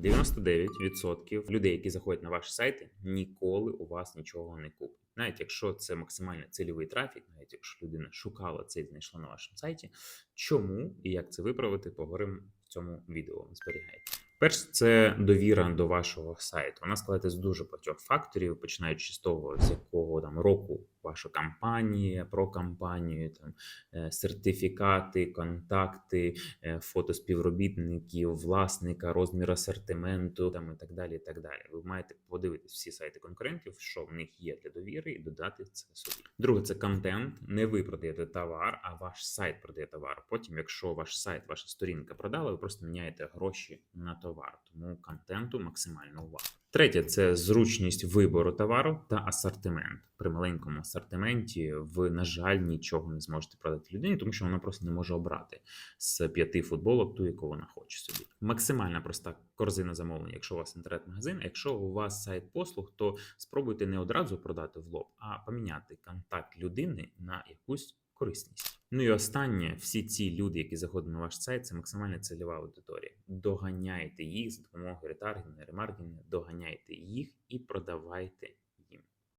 99% людей, які заходять на ваші сайти, ніколи у вас нічого не куплять. Навіть якщо це максимально цільовий трафік, навіть якщо людина шукала це і знайшла на вашому сайті. Чому і як це виправити, поговоримо в цьому відео. Зберігайте. Перш це довіра до вашого сайту. Вона складається з дуже багатьох факторів, починаючи з того, з якого там року ваша кампанія, про кампанію, там е, сертифікати, контакти, е, фото співробітників, власника, розмір асортименту, там і так далі. І так далі. Ви маєте подивитись всі сайти конкурентів, що в них є для довіри, і додати це собі. Друге, це контент. Не ви продаєте товар, а ваш сайт продає товар. Потім, якщо ваш сайт, ваша сторінка продала, ви просто міняєте гроші на товар. Тому контенту максимально увага. Третє це зручність вибору товару та асортимент. При маленькому асортименті ви, на жаль, нічого не зможете продати людині, тому що вона просто не може обрати з п'яти футболок ту, яку вона хоче собі. Максимальна проста корзина замовлень, якщо у вас інтернет-магазин. Якщо у вас сайт послуг, то спробуйте не одразу продати в лоб, а поміняти контакт людини на якусь корисність. Ну і останнє, всі ці люди, які заходять на ваш сайт, це максимальна цільова аудиторія. Доганяйте їх за допомогою ретаргінгу, ремаркетингу, доганяйте їх і продавайте